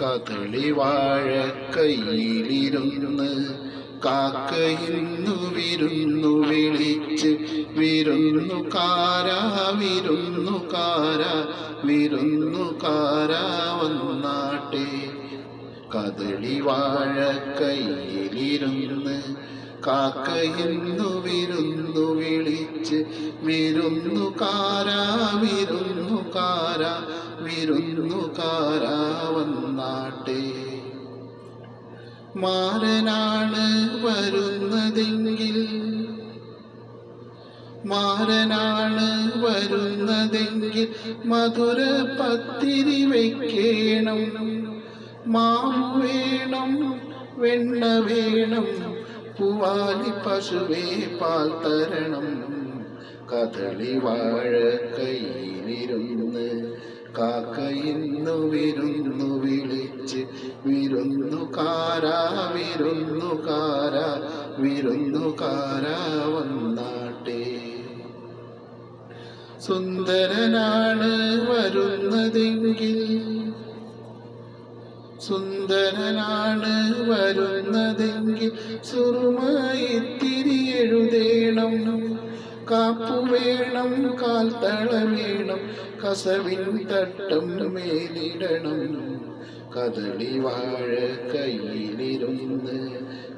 കദളി വാഴ കയ്യിലിരുന്ന് കാക്കയിന്നു വിരുന്നു വിളിച്ച് വിരുന്നു കാരാ വിരുന്നു കാരാ വിരുന്നു കാരാ വന്നാട്ടെ. കദളി വാഴ കയ്യിലിരുന്ന് കാക്കയിന്നു വിരുന്നു വിളിച്ച് വിരുന്നു കാര വിരുന്നുകാരാ വിരുന്നുകാരാ വന്നാട്ടെ മാരനാണ് വരുന്നതെങ്കിൽ മാരനാണ് വരുന്നതെങ്കിൽ മധുര പത്തിരി വയ്ക്കേണം മാവ് വേണം വെണ്ണ വേണം പൂവാലി പശുവേ പാൽ തരണം. കദളി വാഴ കയ്യിലിരുന്ന് കാക്കയിന്നു വിരുന്നു വിളിച്ച് വിരുന്നുകാരാ വിരുന്നുകാരാ വിരുന്നുകാരാ വന്നാട്ടെ. സുന്ദരനാണ് വരുന്നതെങ്കിൽ സുന്ദരനാണ് വരുന്നതെങ്കിൽ സുറുമായി എഴുതേണം. കാപ്പു വേണം കാൽത്തള വേണം കസവിൻ തട്ടം മേലിടണം. കദളി വാഴ കയ്യിലിരുന്ന്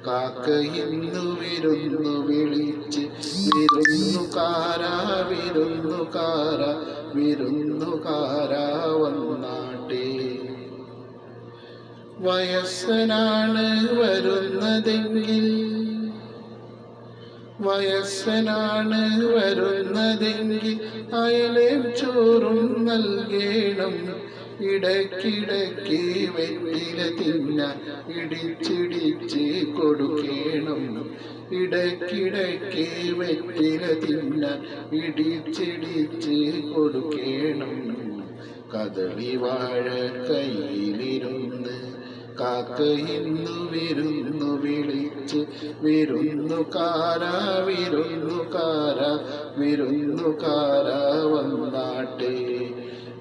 കാക്ക ഇന്നു വിരുന്നു വിളിച്ച് വിരുന്നുകാരാ വിരുന്നുകാരാ വിരുന്നുകാരാ വന്നാട്ടേ. വയസ്സനാണ് വരുന്നതെങ്കിൽ വയസ്സനാണ് വരുന്നതെങ്കിൽ അയലെ ചോറും നൽകേണം. ഇടയ്ക്കിടയ്ക്ക് വെറ്റില തിന്ന ഇടിച്ചിടിച്ച് കൊടുക്കണം. ഇടയ്ക്കിടയ്ക്ക് വെറ്റില തിന്ന ഇടിച്ചിടിച്ച് കൊടുക്കണം. കദളി വാഴ കയ്യിലിരുന്ന് കാക്കയിന്നു വിരുന്നു വിളിച്ച് വിരുന്നുകാരാ വിരുന്നു കാര വന്നാട്ടെ.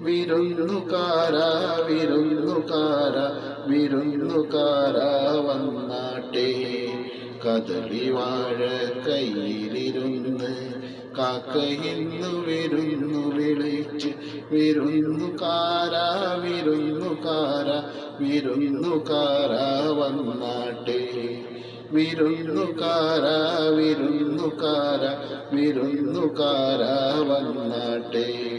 വിരുന്നുകാരാ വിരുന്നു കാര വന്നാട്ടെ. കദളി വാഴ കയ്യിലിരുന്ന് കാക്ക ഇന്നു വിരുന്നു വിളിച്ച് വിരുന്നുകാരാ വിരുന്നുകാരാ വിരുന്നുകാരാ വന്നാട്ടെ. വിരുന്നുകാരാ വിരുന്നുകാരാ വിരുന്നുകാരാ വന്നാട്ടെ.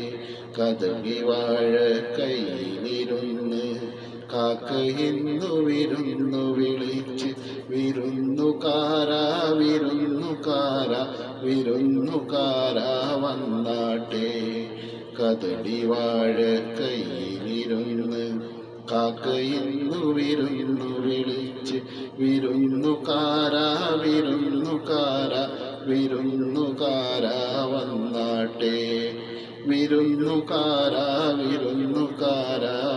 കഥകി വാഴ കയ്യിലിരുന്ന് കാക്കയിന്നു വിരുന്നു വിളിച്ച് വിരുന്നുകാരാ വിരുന്നുകാരാ വിരുന്നുകാരാ വന്നാട്ടെ. കഥടി വാഴ കയ്യിലിരുന്ന് കാക്കയിന്നു വിരുന്നു വിളിച്ച് വിരുന്നുകാരാ വിരുന്നുകാരാ വിരുന്നുകാരാ വന്നാട്ടെ. വിരുന്നുകാരാ വിരുന്നുകാരാ